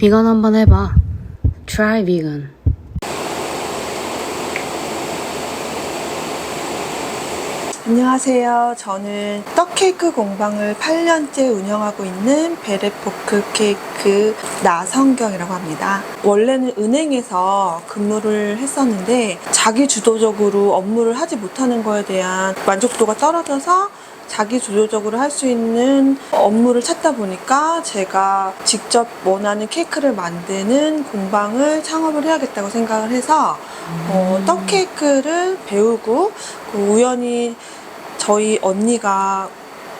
비건 한번 해봐. Try vegan. 안녕하세요. 저는 떡케이크 공방을 8년째 운영하고 있는 베레포크 케이크 나성경이라고 합니다. 원래는 은행에서 근무를 했었는데 자기 주도적으로 업무를 하지 못하는 거에 대한 만족도가 떨어져서 자기 주도적으로 할 수 있는 업무를 찾다 보니까 제가 직접 원하는 케이크를 만드는 공방을 창업을 해야겠다고 생각을 해서 어, 떡 케이크를 배우고 그 우연히 저희 언니가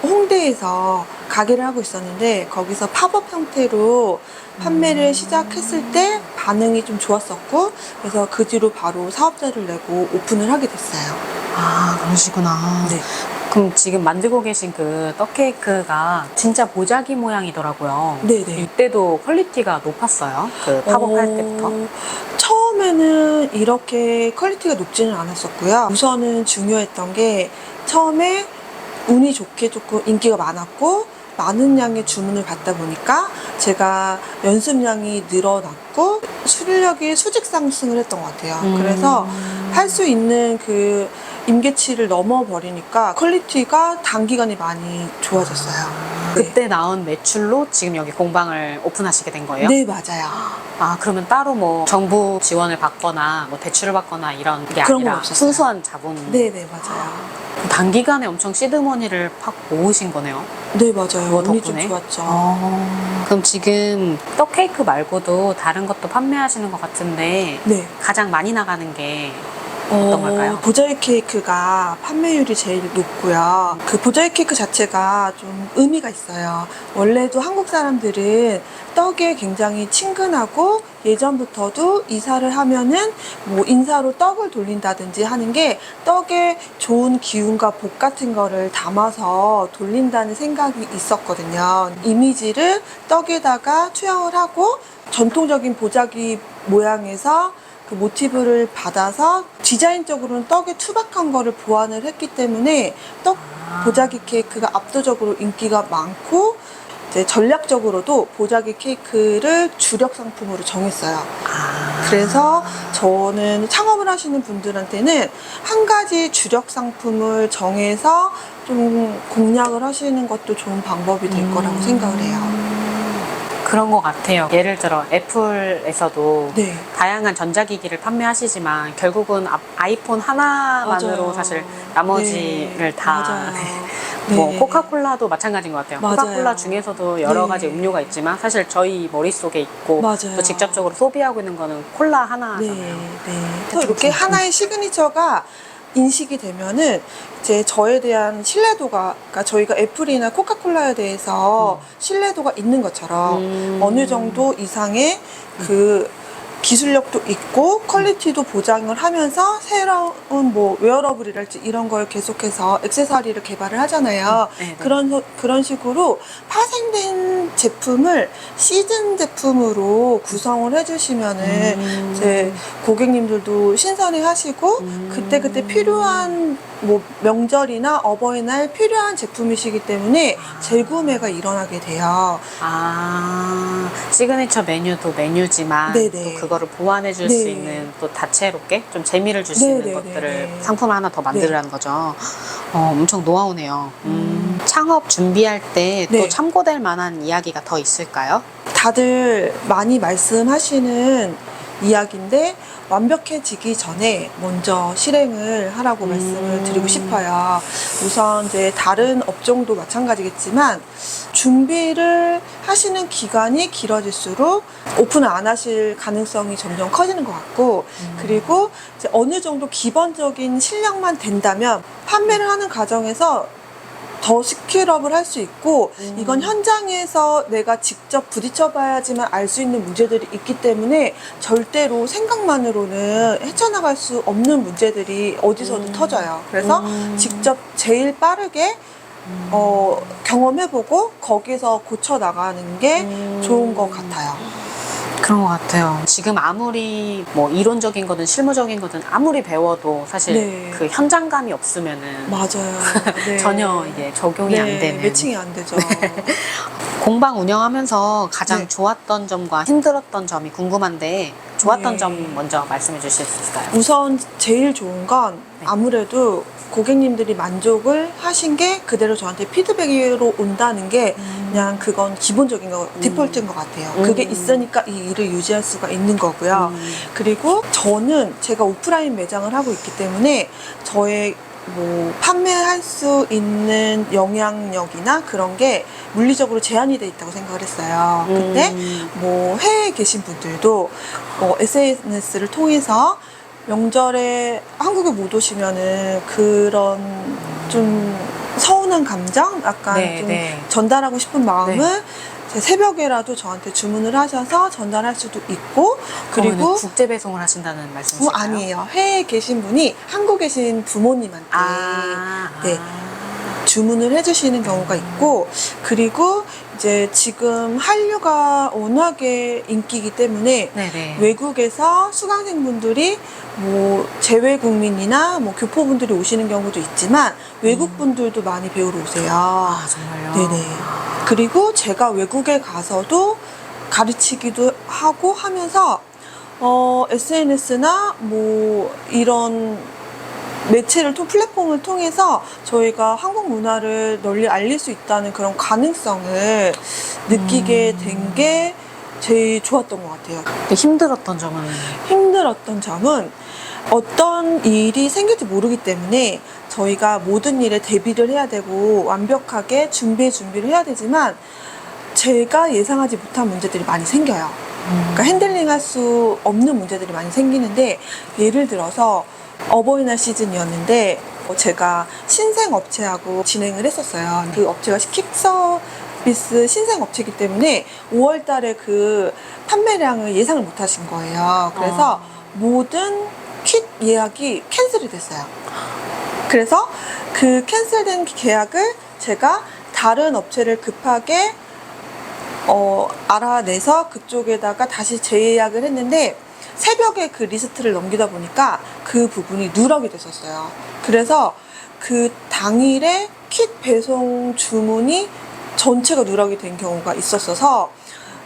홍대에서 가게를 하고 있었는데 거기서 팝업 형태로 판매를 시작했을 때 반응이 좀 좋았었고 그래서 그 뒤로 바로 사업자를 내고 오픈을 하게 됐어요. 아, 그러시구나. 네. 그럼 지금 만들고 계신 그 떡케이크가 진짜 보자기 모양이더라고요. 네네. 이때도 퀄리티가 높았어요. 그 팝업 할 어, 때부터. 처음에는 이렇게 퀄리티가 높지는 않았었고요. 우선은 중요했던 게 처음에 운이 좋게 조금 인기가 많았고 많은 양의 주문을 받다 보니까 제가 연습량이 늘어났고 수력이 수직 상승을 했던 것 같아요. 음. 그래서 할 수 있는 그 임계치를 넘어버리니까 퀄리티가 단기간에 많이 좋아졌어요. 네. 그때 나온 매출로 지금 여기 공방을 오픈하시게 된 거예요? 네, 맞아요. 아, 그러면 따로 뭐 정부 지원을 받거나 뭐 대출을 받거나 이런 게 그런 건 아니라 없었어요. 순수한 자본. 네, 네, 맞아요. 단기간에 엄청 시드머니를 팍 모으신 거네요. 네, 맞아요. 그거 운이 좀 덕분에? 좋았죠. 어, 그럼 지금 떡 케이크 말고도 다른 것도 판매하시는 것 같은데 네. 가장 많이 나가는 게 어떤 걸까요? 보자기 케이크가 판매율이 제일 높고요. 그 보자기 케이크 자체가 좀 의미가 있어요. 원래도 한국 사람들은 떡에 굉장히 친근하고 예전부터도 이사를 하면은 뭐 인사로 떡을 돌린다든지 하는 게 떡에 좋은 기운과 복 같은 거를 담아서 돌린다는 생각이 있었거든요. 이미지를 떡에다가 투영을 하고 전통적인 보자기 모양에서 그 모티브를 받아서 디자인적으로는 떡에 투박한 거를 보완을 했기 때문에 떡 아. 보자기 케이크가 압도적으로 인기가 많고 이제 전략적으로도 보자기 케이크를 주력 상품으로 정했어요. 아. 그래서 저는 창업을 하시는 분들한테는 한 가지 주력 상품을 정해서 좀 공략을 하시는 것도 좋은 방법이 될 음. 거라고 생각을 해요. 그런 것 같아요. 예를 들어 애플에서도 네. 다양한 전자기기를 판매하시지만 결국은 아- 아이폰 하나만으로 맞아요. 사실 나머지를 네, 다 맞아요. 뭐 네. 코카콜라도 마찬가지인 것 같아요. 맞아요. 코카콜라 중에서도 여러 네. 가지 음료가 있지만 사실 저희 머릿속에 있고 맞아요. 또 직접적으로 소비하고 있는 거는 콜라 하나잖아요. 네, 네. 그래서 이렇게 하나의 시그니처가 인식이 되면은 이제 저에 대한 신뢰도가 그러니까 저희가 애플이나 코카콜라에 대해서 신뢰도가 있는 것처럼 음. 어느 정도 이상의 그 기술력도 있고 퀄리티도 보장을 하면서 새로운 뭐 웨어러블이랄지 이런 걸 계속해서 액세서리를 개발을 하잖아요. 네, 네. 그런 소- 그런 식으로 파생된 제품을 시즌 제품으로 구성을 해주시면은 음. 이제 고객님들도 신선해 하시고 음. 그때 그때 필요한 뭐 명절이나 어버이날 필요한 제품이시기 때문에 재구매가 일어나게 돼요. 아 시그니처 메뉴도 메뉴지만 네네. 또 그 거를 보완해 줄 수 네. 있는 또 다채롭게 좀 재미를 줄수 있는 네네네네. 것들을 상품을 하나 더 만들라는 거죠. 어, 엄청 노하우네요. 음, 창업 준비할 때 또 네. 참고될 만한 이야기가 더 있을까요? 다들 많이 말씀하시는 이야기인데 완벽해지기 전에 먼저 실행을 하라고 음. 말씀을 드리고 싶어요. 우선 이제 다른 업종도 마찬가지겠지만 준비를 하시는 기간이 길어질수록 오픈을 안 하실 가능성이 점점 커지는 것 같고 그리고 이제 어느 정도 기본적인 실력만 된다면 판매를 하는 과정에서 더 스킬업을 할 수 있고 음. 이건 현장에서 내가 직접 부딪혀봐야지만 알 수 있는 문제들이 있기 때문에 절대로 생각만으로는 헤쳐나갈 수 없는 문제들이 어디서도 음. 터져요. 그래서 음. 직접 제일 빠르게 어, 경험해보고 거기서 고쳐 나가는 게 음. 좋은 것 같아요. 그런 것 같아요. 지금 아무리 뭐 이론적인 거든 실무적인 거든 아무리 배워도 사실 네. 그 현장감이 없으면은 맞아요. 네. 전혀 이게 적용이 안 네, 되는. 매칭이 안 되죠. 공방 운영하면서 가장 네. 좋았던 점과 힘들었던 점이 궁금한데 좋았던 네. 점 먼저 말씀해 주실 수 있을까요? 우선 제일 좋은 건 네. 아무래도 고객님들이 만족을 하신 게 그대로 저한테 피드백으로 온다는 게 그냥 그건 기본적인 거, 디폴트인 것 같아요. 음. 그게 있으니까 이 일을 유지할 수가 있는 거고요. 음. 그리고 저는 제가 오프라인 매장을 하고 있기 때문에 저의 뭐 판매할 수 있는 영향력이나 그런 게 물리적으로 제한이 돼 있다고 생각을 했어요. 근데 음. 뭐 해외에 계신 분들도 뭐 SNS를 통해서 명절에 한국에 못 오시면은 그런 좀 서운한 감정, 약간 네, 좀 네. 전달하고 싶은 마음을 네. 제 새벽에라도 저한테 주문을 하셔서 전달할 수도 있고 그리고 국제 배송을 하신다는 어, 말씀이신가요? 아니에요. 해외에 계신 분이 한국에 계신 부모님한테 아, 네. 아. 주문을 해주시는 경우가 있고 그리고 이제 지금 한류가 워낙에 인기이기 때문에 네네. 외국에서 수강생분들이 뭐 재외 국민이나 뭐 교포분들이 오시는 경우도 있지만 외국 분들도 많이 배우러 오세요. 아 정말요? 네네. 그리고 제가 외국에 가서도 가르치기도 하고 하면서 어, SNS나 뭐 이런 매체를 통 플랫폼을 통해서 저희가 한국 문화를 널리 알릴 수 있다는 그런 가능성을 느끼게 된 게 제일 좋았던 것 같아요. 근데 힘들었던 점은 힘들었던 점은 어떤 일이 생길지 모르기 때문에 저희가 모든 일에 대비를 해야 되고 완벽하게 준비 준비를 해야 되지만 제가 예상하지 못한 문제들이 많이 생겨요. 그러니까 핸들링 할 수 없는 문제들이 많이 생기는데 예를 들어서 어버이날 시즌이었는데 어, 제가 신생 업체하고 진행을 했었어요. 그 업체가 킥 서비스 신생 업체이기 때문에 5월 달에 그 판매량을 예상을 못 하신 거예요. 그래서 어. 모든 퀵 예약이 캔슬이 됐어요. 그래서 그 캔슬된 계약을 제가 다른 업체를 급하게 어, 알아내서 그쪽에다가 다시 재예약을 했는데 새벽에 그 리스트를 넘기다 보니까 그 부분이 누락이 됐었어요. 그래서 그 당일에 퀵 배송 주문이 전체가 누락이 된 경우가 있었어서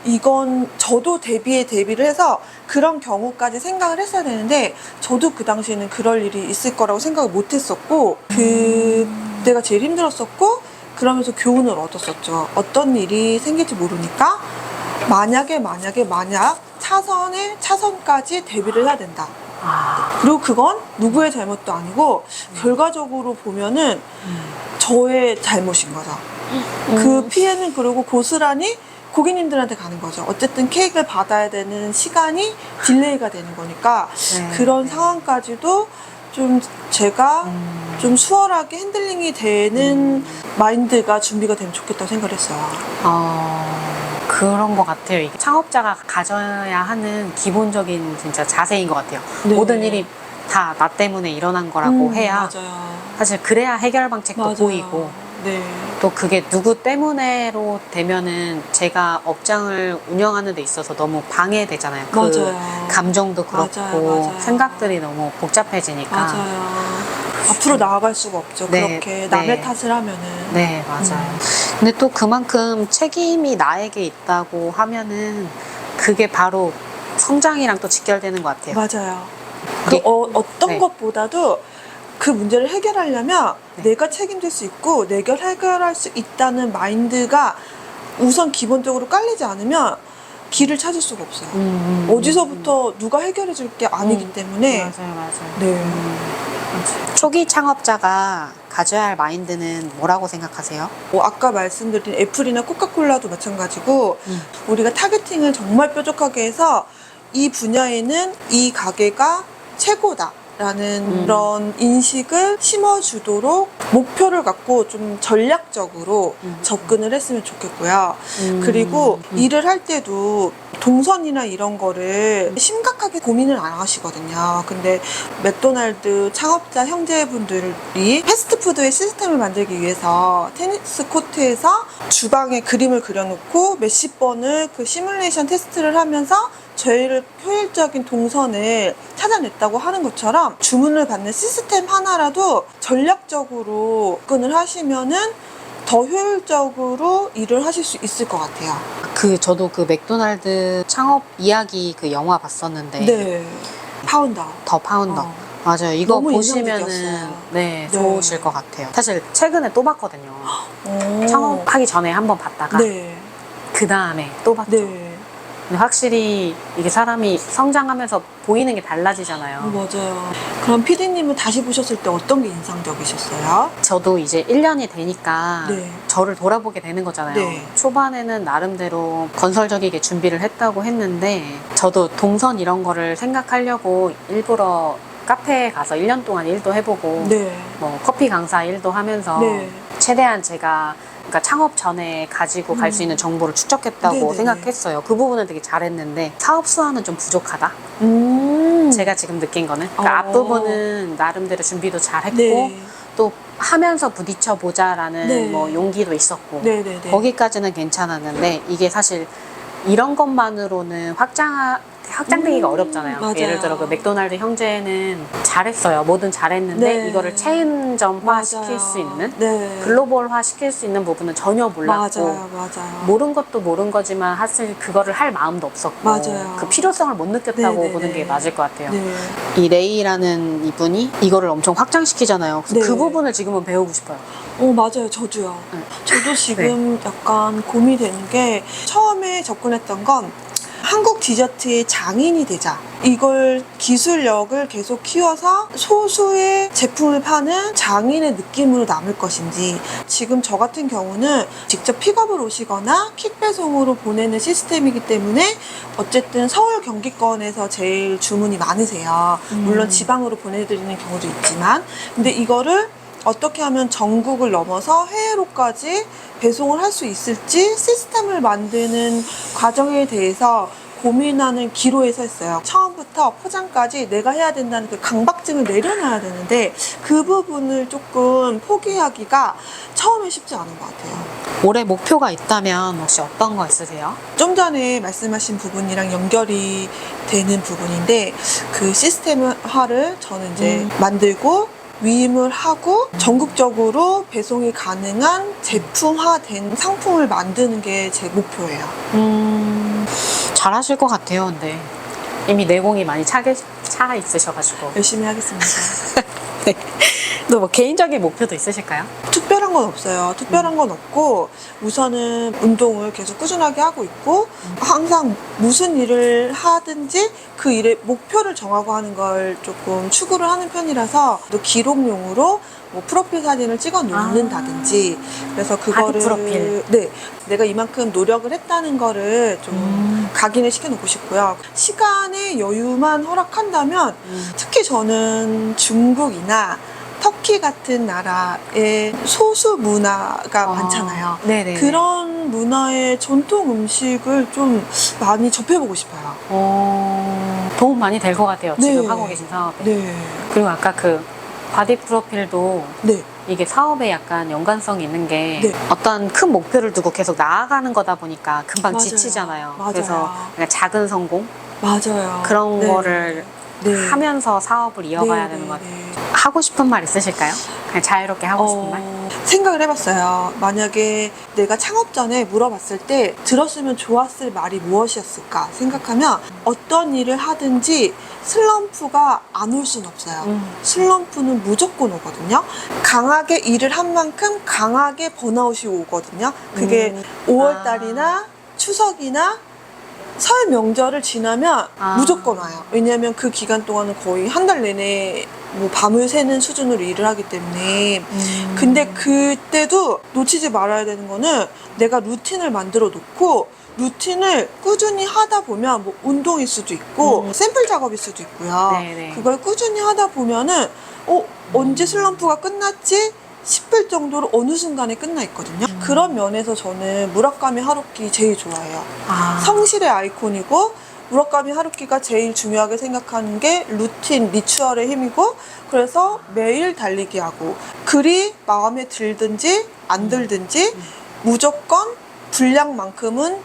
이건 저도 대비에 대비를 해서 그런 경우까지 생각을 했어야 되는데 저도 그 당시에는 그럴 일이 있을 거라고 생각을 못 했었고 그 내가 제일 힘들었었고 그러면서 교훈을 얻었었죠. 어떤 일이 생길지 모르니까 만약에 만약에 만약 차선에 차선까지 대비를 해야 된다. 아, 그리고 그건 누구의 잘못도 아니고 결과적으로 보면은 저의 잘못인 거죠. 그 피해는 그리고 고스란히 고객님들한테 가는 거죠. 어쨌든 케이크를 받아야 되는 시간이 딜레이가 되는 거니까 네. 그런 상황까지도 좀 제가 음. 좀 수월하게 핸들링이 되는 마인드가 준비가 되면 좋겠다고 생각을 했어요. 어, 그런 것 같아요. 이게 창업자가 가져야 하는 기본적인 진짜 자세인 것 같아요. 네. 모든 일이 다 나 때문에 일어난 거라고 음, 해야 맞아요. 사실 그래야 해결 방책도 맞아요. 보이고 네. 또 그게 누구 때문에로 되면은 제가 업장을 운영하는 데 있어서 너무 방해되잖아요. 그 맞아요. 감정도 그렇고 맞아요, 맞아요. 생각들이 너무 복잡해지니까. 맞아요. 앞으로 나아갈 수가 없죠. 네, 그렇게 남의 네. 탓을 하면은. 네, 맞아요. 근데 또 그만큼 책임이 나에게 있다고 하면은 그게 바로 성장이랑 또 직결되는 것 같아요. 맞아요. 그 이게- 어, 어떤 네. 것보다도 그 문제를 해결하려면 네. 내가 책임질 수 있고 내가 해결할 수 있다는 마인드가 우선 기본적으로 깔리지 않으면 길을 찾을 수가 없어요. 음, 음, 어디서부터 누가 해결해 줄 게 아니기 음. 때문에 맞아요, 맞아요. 네. 맞아요. 초기 창업자가 가져야 할 마인드는 뭐라고 생각하세요? 뭐 아까 말씀드린 애플이나 코카콜라도 마찬가지고 음. 우리가 타겟팅을 정말 뾰족하게 해서 이 분야에는 이 가게가 최고다. 라는 음. 그런 인식을 심어주도록 목표를 갖고 좀 전략적으로 음. 접근을 했으면 좋겠고요. 음, 그리고 음. 일을 할 때도 동선이나 이런 거를 심각하게 고민을 안 하시거든요. 근데 맥도날드 창업자 형제분들이 패스트푸드의 시스템을 만들기 위해서 테니스 코트에서 주방에 그림을 그려놓고 몇십 번을 그 시뮬레이션 테스트를 하면서 제일 효율적인 동선을 찾아냈다고 하는 것처럼 주문을 받는 시스템 하나라도 전략적으로 접근을 하시면은 더 효율적으로 일을 하실 수 있을 것 같아요. 그 저도 그 맥도날드 창업 이야기 그 영화 봤었는데 네. 파운더. 더 파운더 어. 맞아요. 이거 너무 보시면은 인상적이었어요. 네, 네. 좋으실 것 같아요. 사실 최근에 또 봤거든요. 오. 창업하기 전에 한번 봤다가 네. 그 다음에 또 봤죠. 네. 근데 확실히 이게 사람이 성장하면서 보이는 게 달라지잖아요. 어, 맞아요. 그럼 피디님은 다시 보셨을 때 어떤 게 인상적이셨어요? 저도 이제 1년이 되니까 네. 저를 돌아보게 되는 거잖아요. 네. 초반에는 나름대로 건설적이게 준비를 했다고 했는데 저도 동선 이런 거를 생각하려고 일부러 카페에 가서 1년 동안 일도 해보고 네. 뭐 커피 강사 일도 하면서 네. 최대한 제가 그러니까 창업 전에 가지고 갈수 음. 있는 정보를 축적했다고 네네네. 생각했어요. 그 부분은 되게 잘했는데 사업 수완은 좀 부족하다. 음. 제가 지금 느낀 거는 그러니까 어. 앞부분은 나름대로 준비도 잘했고 네. 또 하면서 부딪혀 보자라는 네. 뭐 용기도 있었고 네네네. 거기까지는 괜찮았는데 이게 사실 이런 것만으로는 확장 확장되기가 음, 어렵잖아요. 맞아요. 예를 들어 그 맥도날드 형제는 잘했어요. 뭐든 잘했는데 네. 이거를 체인점화. 시킬 수 있는 네. 글로벌화 시킬 수 있는 부분은 전혀 몰랐고 맞아요, 맞아요. 모른 것도 모른 거지만 사실 그거를 할 마음도 없었고 맞아요. 그 필요성을 못 느꼈다고 네네네. 보는 게 맞을 것 같아요. 네. 이 레이라는 이분이 이거를 엄청 확장시키잖아요. 그래서 네. 그 부분을 지금은 배우고 싶어요. 어, 맞아요. 저도요. 네. 저도 지금 약간 고민이 되는 게 처음에 접근했던 건 한국 디저트의 장인이 되자. 이걸 기술력을 계속 키워서 소수의 제품을 파는 장인의 느낌으로 남을 것인지 지금 저 같은 경우는 직접 픽업을 오시거나 킥 배송으로 보내는 시스템이기 때문에 어쨌든 서울 경기권에서 제일 주문이 많으세요. 물론 음. 지방으로 보내드리는 경우도 있지만 근데 이거를 어떻게 하면 전국을 넘어서 해외로까지 배송을 할 수 있을지 시스템을 만드는 과정에 대해서 고민하는 기로에 서 있어요. 처음부터 포장까지 내가 해야 된다는 그 강박증을 내려놔야 되는데 그 부분을 조금 포기하기가 처음에 쉽지 않은 것 같아요. 올해 목표가 있다면 혹시 어떤 거 있으세요? 좀 전에 말씀하신 부분이랑 연결이 되는 부분인데 그 시스템화를 저는 이제 음. 만들고 위임을 하고 전국적으로 배송이 가능한 제품화된 상품을 만드는 게 제 목표예요. 음, 잘하실 것 같아요, 근데. 이미 내공이 많이 차, 계- 차 있으셔가지고. 열심히 하겠습니다. 네. 또 뭐 개인적인 목표도 있으실까요? 특별한 건 없어요. 특별한 건 없고 우선은 운동을 계속 꾸준하게 하고 있고 항상 무슨 일을 하든지 그 일의 목표를 정하고 하는 걸 조금 추구를 하는 편이라서 또 기록용으로 뭐 프로필 사진을 찍어 놓는다든지 그래서 그거를 프로필. 네 내가 이만큼 노력을 했다는 거를 좀 음. 각인을 시켜놓고 싶고요. 시간의 여유만 허락한다면 특히 저는 중국이나 터키 같은 나라의 소수 문화가 많잖아요. 어, 네네. 그런 문화의 전통 음식을 좀 많이 접해보고 싶어요. 어, 도움 많이 될 것 같아요. 네. 지금 하고 계신 사업에. 네. 그리고 아까 그 바디 프로필도 네. 이게 사업에 약간 연관성이 있는 게 네. 어떤 큰 목표를 두고 계속 나아가는 거다 보니까 금방 맞아요. 지치잖아요. 맞아요. 그래서 그냥 작은 성공 맞아요. 그런 네. 거를 네. 하면서 사업을 이어가야 네, 되는 네, 것 같아요. 네. 하고 싶은 말 있으실까요? 그냥 자유롭게 하고 싶은 말? 어, 생각을 해봤어요. 만약에 내가 창업 전에 물어봤을 때 들었으면 좋았을 말이 무엇이었을까 생각하면 어떤 일을 하든지 슬럼프가 안 올 순 없어요. 음. 슬럼프는 무조건 오거든요. 강하게 일을 한 만큼 강하게 번아웃이 오거든요. 그게 음. 5월달이나 추석이나 설 명절을 지나면 아. 무조건 와요. 왜냐하면 그 기간 동안은 거의 한 달 내내 뭐 밤을 새는 수준으로 일을 하기 때문에 음. 근데 그때도 놓치지 말아야 되는 거는 내가 루틴을 만들어 놓고 루틴을 꾸준히 하다 보면 뭐 운동일 수도 있고 음. 샘플 작업일 수도 있고요. 네네. 그걸 꾸준히 하다 보면은 어 언제 슬럼프가 끝났지 싶을 정도로 어느 순간에 끝나 있거든요. 음. 그런 면에서 저는 무라카미 하루키 제일 좋아해요. 아. 성실의 아이콘이고 무라카미 하루키가 제일 중요하게 생각하는 게 루틴, 리추얼의 힘이고 그래서 매일 달리기 하고 글이 마음에 들든지 안 들든지 무조건 분량만큼은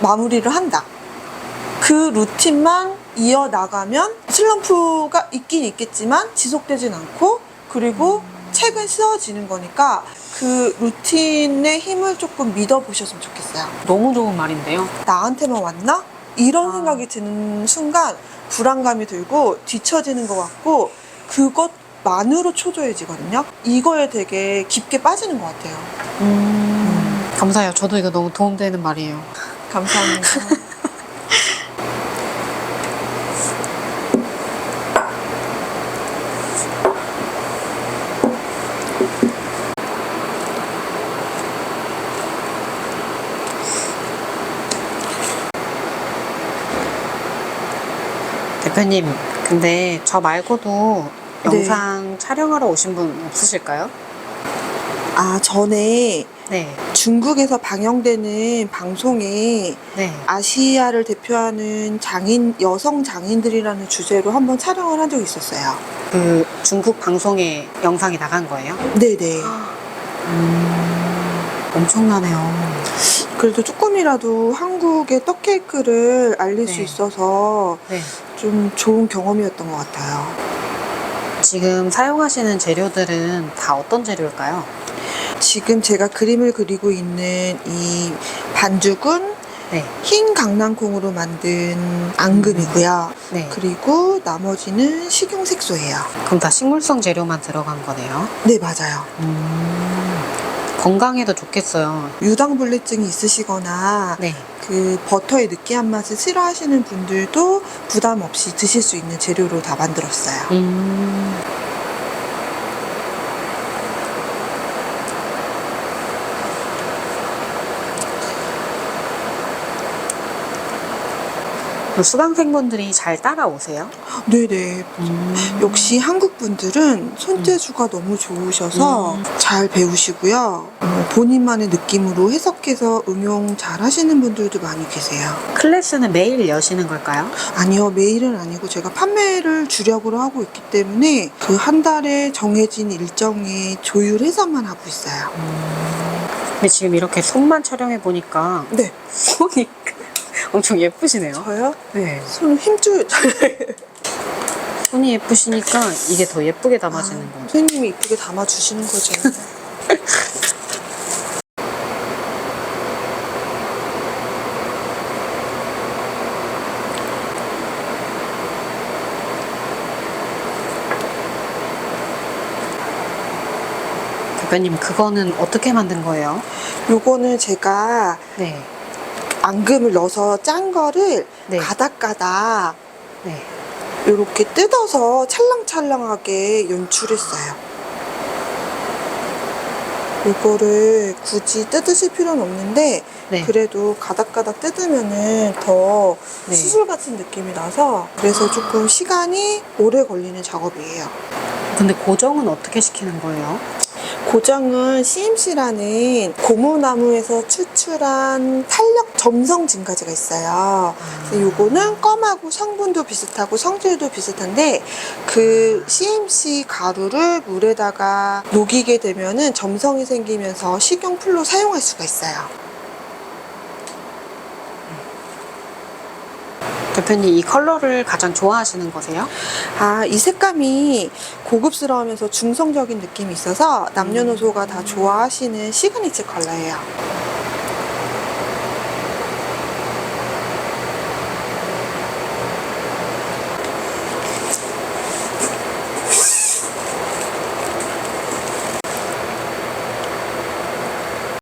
마무리를 한다. 그 루틴만 이어나가면 슬럼프가 있긴 있겠지만 지속되진 않고 그리고 책은 쓰어지는 거니까 그 루틴의 힘을 조금 믿어보셨으면 좋겠어요. 너무 좋은 말인데요. 나한테만 왔나? 이런 아. 생각이 드는 순간 불안감이 들고 뒤처지는 것 같고 그것만으로 초조해지거든요. 이거에 되게 깊게 빠지는 것 같아요. 감사해요. 저도 이거 너무 도움되는 말이에요. 감사합니다. 대표님, 근데 저 말고도 네. 영상 촬영하러 오신 분 없으실까요? 아, 전에 네. 중국에서 방영되는 방송에 네. 아시아를 대표하는 장인, 여성 장인들이라는 주제로 한번 촬영을 한 적이 있었어요. 그 중국 방송에 영상이 나간 거예요? 네네. 엄청나네요. 그래도 조금이라도 한국의 떡케이크를 알릴 수 네. 있어서 네. 좀 좋은 경험이었던 것 같아요. 지금 사용하시는 재료들은 다 어떤 재료일까요? 지금 제가 그림을 그리고 있는 이 반죽은 네. 흰 강낭콩으로 만든 앙금이고요. 네. 그리고 나머지는 식용 색소예요. 그럼 다 식물성 재료만 들어간 거네요. 네, 맞아요. 건강에도 좋겠어요. 유당불내증이 있으시거나 네. 그 버터의 느끼한 맛을 싫어하시는 분들도 부담 없이 드실 수 있는 재료로 다 만들었어요. 음. 그 수강생분들이 잘 따라오세요? 네네. 역시 한국 분들은 손재주가 너무 좋으셔서 음. 잘 배우시고요. 어, 본인만의 느낌으로 해석해서 응용 잘 하시는 분들도 많이 계세요. 클래스는 매일 여시는 걸까요? 아니요, 매일은 아니고 제가 판매를 주력으로 하고 있기 때문에 그 한 달에 정해진 일정에 조율해서만 하고 있어요. 근데 지금 이렇게 손만 촬영해 보니까 네. 손이 엄청 예쁘시네요. 저요? 네. 손 힘줄 손이 예쁘시니까 이게 더 예쁘게 담아지는 거예요. 선생님이 이쁘게 담아주시는 거죠. 대표님 그거는 어떻게 만든 거예요? 요거는 제가 네. 앙금을 넣어서 짠 거를 네. 가닥가닥 네. 이렇게 뜯어서 찰랑찰랑하게 연출했어요. 이거를 굳이 뜯으실 필요는 없는데 네. 그래도 가닥가닥 뜯으면은 더 네. 수술 같은 느낌이 나서 그래서 조금 시간이 오래 걸리는 작업이에요. 근데 고정은 어떻게 시키는 거예요? 고정은 CMC라는 고무나무에서 추출한 탄력 점성 증가제가 있어요. 근데 요거는 껌하고 성분도 비슷하고 성질도 비슷한데 그 CMC 가루를 물에다가 녹이게 되면은 점성이 생기면서 식용풀로 사용할 수가 있어요. 대표님 이 컬러를 가장 좋아하시는 거세요? 아, 이 색감이 고급스러우면서 중성적인 느낌이 있어서 남녀노소가 다 좋아하시는 시그니처 컬러예요.